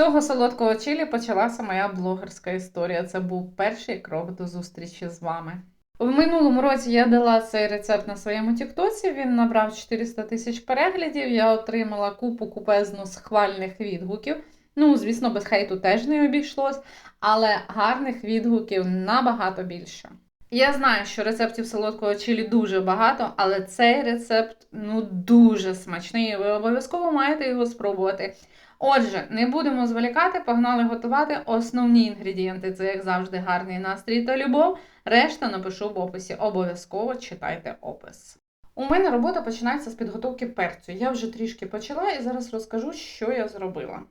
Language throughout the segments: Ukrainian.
цього солодкого чилі почалася моя блогерська історія. Це був перший крок до зустрічі з вами. В минулому році я дала цей рецепт на своєму Тіктоці. Він набрав 400 тисяч переглядів. Я отримала купу купезну схвальних відгуків. Ну, звісно, без хейту теж не обійшлось, але гарних відгуків набагато більше. Я знаю, що рецептів солодкого чилі дуже багато, але цей рецепт ну дуже смачний. Ви обов'язково маєте його спробувати. Отже, не будемо зволікати, погнали готувати основні інгредієнти. Це, як завжди, гарний настрій та любов. Решта напишу в описі. Обов'язково читайте опис. У мене робота починається з підготовки перцю. Я вже трішки почала і зараз розкажу, що я зробила.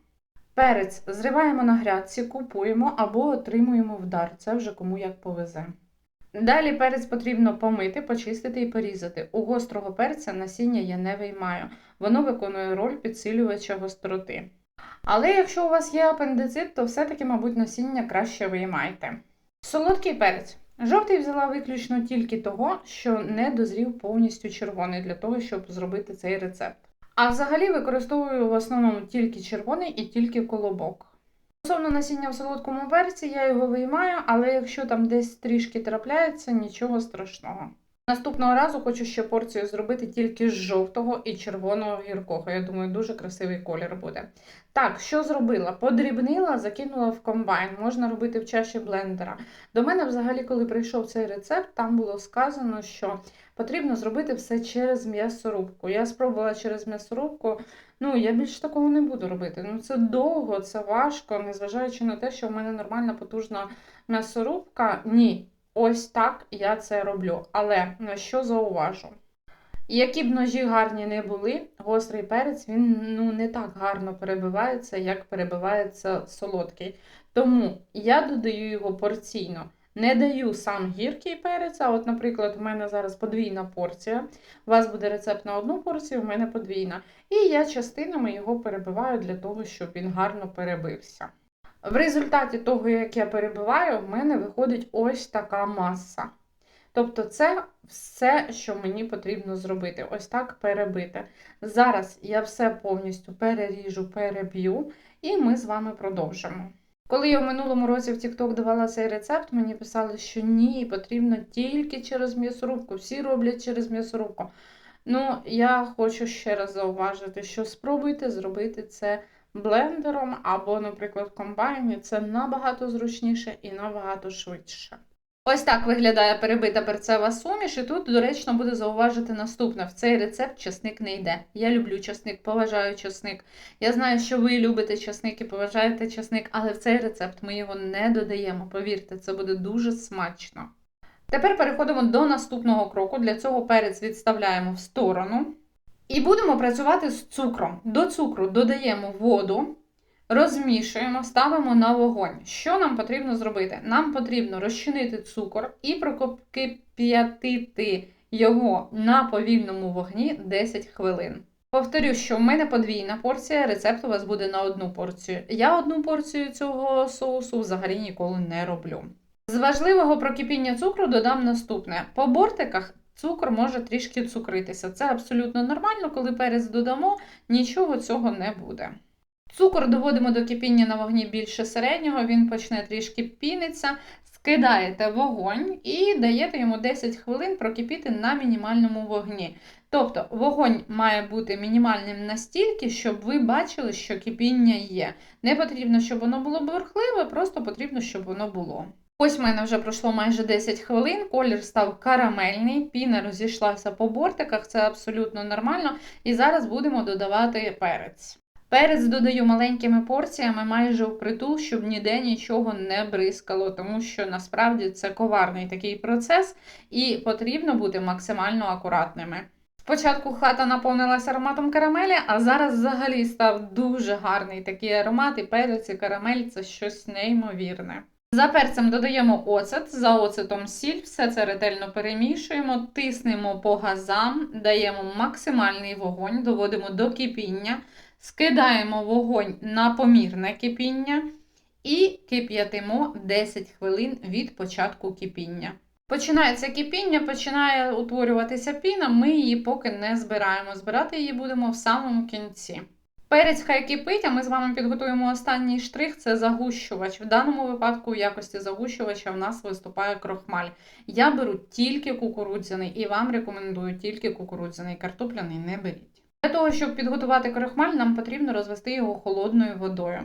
Перець зриваємо на грядці, купуємо або отримуємо в дар. Це вже кому як повезе. Далі перець потрібно помити, почистити і порізати. У гострого перця насіння я не виймаю. Воно виконує роль підсилювача гостроти. Але якщо у вас є апендицит, то все-таки, мабуть, насіння краще виймайте. Солодкий перець. Жовтий взяла виключно тільки того, що не дозрів повністю червоний для того, щоб зробити цей рецепт. А взагалі використовую в основному тільки червоний і тільки колобок. Стосовно насіння в солодкому перці, я його виймаю, але якщо там десь трішки трапляється, нічого страшного. Наступного разу хочу ще порцію зробити тільки з жовтого і червоного гіркого. Я думаю, дуже красивий колір буде. Так, що зробила? Подрібнила, закинула в комбайн, можна робити в чаші блендера. До мене, взагалі, коли прийшов цей рецепт, там було сказано, що потрібно зробити все через м'ясорубку. Я спробувала через м'ясорубку. Ну, я більше такого не буду робити. Ну, це довго, це важко, незважаючи на те, що в мене нормальна потужна м'ясорубка. Ні, ось так я це роблю. Але на що зауважу? Які б ножі гарні не були, гострий перець він ну, не так гарно перебивається, як перебивається солодкий. Тому я додаю його порційно. Не даю сам гіркий перець, а от, наприклад, у мене зараз подвійна порція. У вас буде рецепт на одну порцію, у мене подвійна. І я частинами його перебиваю для того, щоб він гарно перебився. В результаті того, як я перебиваю, в мене виходить ось така маса. Тобто, це все, що мені потрібно зробити. Ось так перебити. Зараз я все повністю переріжу, переб'ю, і ми з вами продовжимо. Коли я в минулому році в TikTok давала цей рецепт, мені писали, що ні, потрібно тільки через м'ясорубку. Всі роблять через м'ясорубку. Ну, я хочу ще раз зауважити, що спробуйте зробити це блендером або, наприклад, комбайні. Це набагато зручніше і набагато швидше. Ось так виглядає перебита перцева суміш, і тут доречно буде зауважити наступне: в цей рецепт часник не йде. Я люблю часник, поважаю часник. Я знаю, що ви любите часник і поважаєте часник, але в цей рецепт ми його не додаємо. Повірте, це буде дуже смачно. Тепер переходимо до наступного кроку. Для цього перець відставляємо в сторону. І будемо працювати з цукром. До цукру додаємо воду, розмішуємо, ставимо на вогонь. Що нам потрібно зробити? Нам потрібно розчинити цукор і прокип'ятити його на повільному вогні 10 хвилин. Повторю, що в мене подвійна порція, рецепт у вас буде на одну порцію. Я одну порцію цього соусу взагалі ніколи не роблю. З важливого прокипіння цукру додам наступне: по бортиках цукор може трішки цукритися. Це абсолютно нормально, коли перець додамо, нічого цього не буде. Цукор доводимо до кипіння на вогні більше середнього, він почне трішки пінитися. Скидаєте вогонь і даєте йому 10 хвилин прокипіти на мінімальному вогні. Тобто вогонь має бути мінімальним настільки, щоб ви бачили, що кипіння є. Не потрібно, щоб воно було бурхливе, просто потрібно, щоб воно було. Ось в мене вже пройшло майже 10 хвилин, колір став карамельний, піна розійшлася по бортиках, це абсолютно нормально. І зараз будемо додавати перець. Перець додаю маленькими порціями майже впритул, щоб ніде нічого не бризкало, тому що насправді це коварний такий процес, і потрібно бути максимально акуратними. Спочатку хата наповнилася ароматом карамелі, а зараз взагалі став дуже гарний такий аромат, і перець і карамель це щось неймовірне. За перцем додаємо оцет, за оцетом сіль, все це ретельно перемішуємо, тиснемо по газам, даємо максимальний вогонь, доводимо до кипіння, скидаємо вогонь на помірне кипіння і кип'ятимо 10 хвилин від початку кипіння. Починається кипіння, починає утворюватися піна, ми її поки не збираємо. Збирати її будемо в самому кінці. Перець хай кипить, а ми з вами підготуємо останній штрих це загущувач. В даному випадку в якості загущувача в нас виступає крохмаль. Я беру тільки кукурудзяний і вам рекомендую тільки кукурудзяний, картопляний не беріть. Для того, щоб підготувати крохмаль, нам потрібно розвести його холодною водою.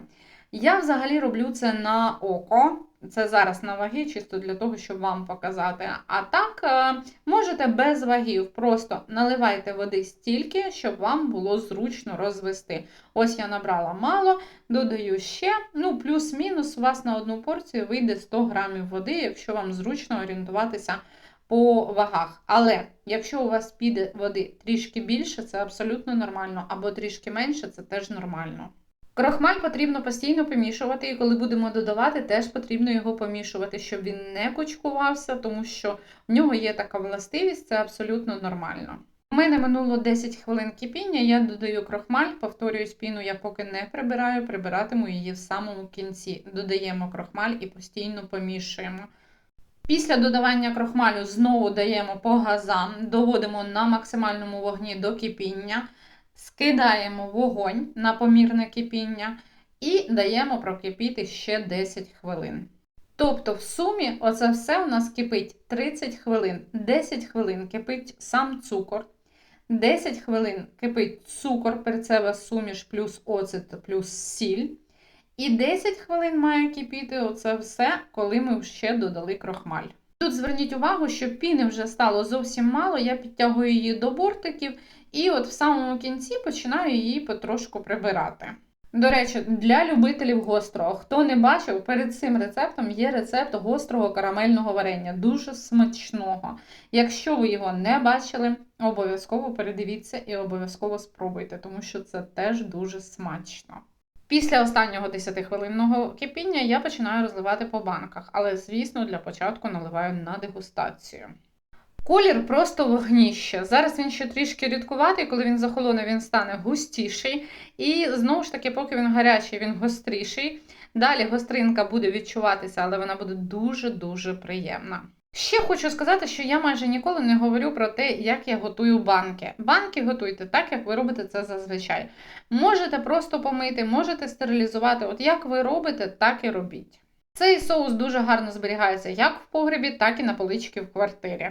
Я взагалі роблю це на око. Це зараз на ваги, чисто для того, щоб вам показати. А так, е, можете без вагів, просто наливайте води стільки, щоб вам було зручно розвести. Ось я набрала мало, додаю ще, ну, плюс-мінус, у вас на одну порцію вийде 100 грамів води, якщо вам зручно орієнтуватися по вагах. Але якщо у вас піде води трішки більше, це абсолютно нормально, або трішки менше, це теж нормально. Крохмаль потрібно постійно помішувати, і коли будемо додавати, теж потрібно його помішувати, щоб він не кочкувався, тому що в нього є така властивість, це абсолютно нормально. У мене минуло 10 хвилин кипіння, я додаю крохмаль, повторюю спіну, я поки не прибираю, прибиратиму її в самому кінці. Додаємо крохмаль і постійно помішуємо. Після додавання крохмалю знову даємо по газам, доводимо на максимальному вогні до кипіння, скидаємо вогонь на помірне кипіння і даємо прокипіти ще 10 хвилин. Тобто, в сумі, оце все у нас кипить 30 хвилин, 10 хвилин кипить сам цукор, 10 хвилин кипить цукор, перцева суміш плюс оцет плюс сіль. І 10 хвилин має кипіти оце все, коли ми ще додали крохмаль. Тут зверніть увагу, що піни вже стало зовсім мало, я підтягую її до бортиків, і от в самому кінці починаю її потрошку прибирати. До речі, для любителів гострого, хто не бачив, перед цим рецептом є рецепт гострого карамельного варення, дуже смачного. Якщо ви його не бачили, обов'язково передивіться і обов'язково спробуйте, тому що це теж дуже смачно. Після останнього 10-хвилинного кипіння я починаю розливати по банках, але, звісно, для початку наливаю на дегустацію. Колір просто вогніще. Зараз він ще трішки рідкуватий, коли він захолоне, він стане густіший. І знову ж таки, поки він гарячий, він гостріший. Далі гостринка буде відчуватися, але вона буде дуже-дуже приємна. Ще хочу сказати, що я майже ніколи не говорю про те, як я готую банки. Банки готуйте так, як ви робите це зазвичай. Можете просто помити, можете стерилізувати. От як ви робите, так і робіть. Цей соус дуже гарно зберігається як в погребі, так і на поличці в квартирі.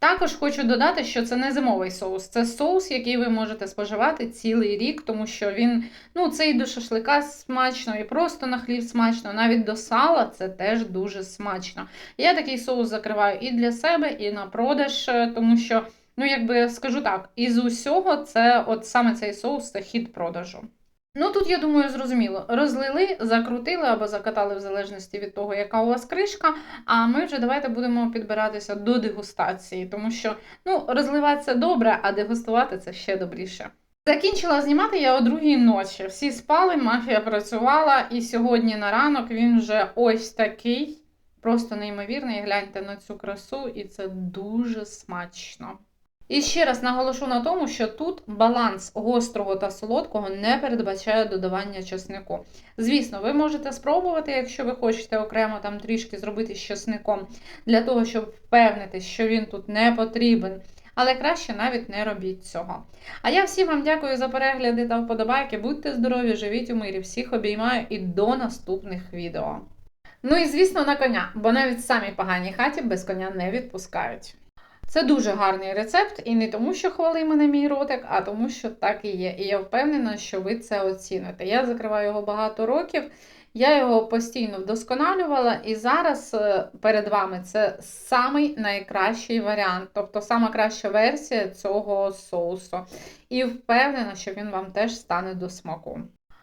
Також хочу додати, що це не зимовий соус, це соус, який ви можете споживати цілий рік, тому що він, ну, це і до шашлика смачно, і просто на хліб смачно, навіть до сала це теж дуже смачно. Я такий соус закриваю і для себе, і на продаж, е, тому що, ну, якби скажу так, із усього це от саме цей соус це хід продажу. Ну тут, я думаю, зрозуміло. Розлили, закрутили або закатали в залежності від того, яка у вас кришка. А ми вже давайте будемо підбиратися до дегустації, тому що ну, розливати це добре, а дегустувати це ще добріше. Закінчила знімати я о другій ночі. Всі спали, мафія працювала, і сьогодні на ранок він вже ось такий, просто неймовірний. Гляньте на цю красу, і це дуже смачно. І ще раз наголошу на тому, що тут баланс гострого та солодкого не передбачає додавання чеснику. Звісно, ви можете спробувати, якщо ви хочете окремо там трішки зробити з чесником, для того, щоб впевнитись, що він тут не потрібен. Але краще навіть не робіть цього. А я всім вам дякую за перегляди та вподобайки. Будьте здорові, живіть у мирі, всіх обіймаю і до наступних відео. Ну і звісно, на коня, бо навіть в самій поганій хаті без коня не відпускають. Це дуже гарний рецепт, і не тому, що хвалив мене мій ротик, а тому, що так і є. І я впевнена, що ви це оціните. Я закриваю його багато років, я його постійно вдосконалювала, і зараз е, перед вами це самий найкращий варіант, тобто сама краща версія цього соусу. І впевнена, що він вам теж стане до смаку.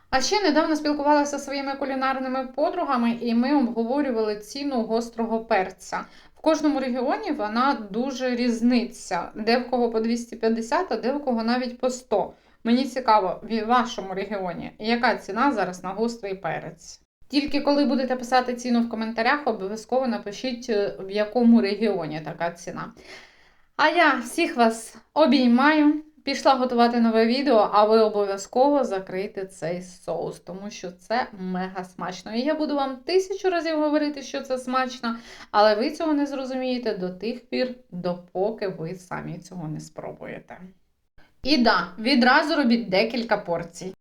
А ще недавно спілкувалася зі своїми кулінарними подругами, і ми обговорювали ціну гострого перця. Кожному регіоні вона дуже різниця, де в кого по 250, а де в кого навіть по 100. Мені цікаво, в вашому регіоні, яка ціна зараз на гострий перець. Тільки коли будете писати ціну в коментарях, обов'язково напишіть, е, в якому регіоні така ціна. А я всіх вас обіймаю. Пішла готувати нове відео, а ви обов'язково закрийте цей соус, тому що це мега смачно. І я буду вам тисячу разів говорити, що це смачно, але ви цього не зрозумієте до тих пір, допоки ви самі цього не спробуєте. І да, відразу робіть декілька порцій.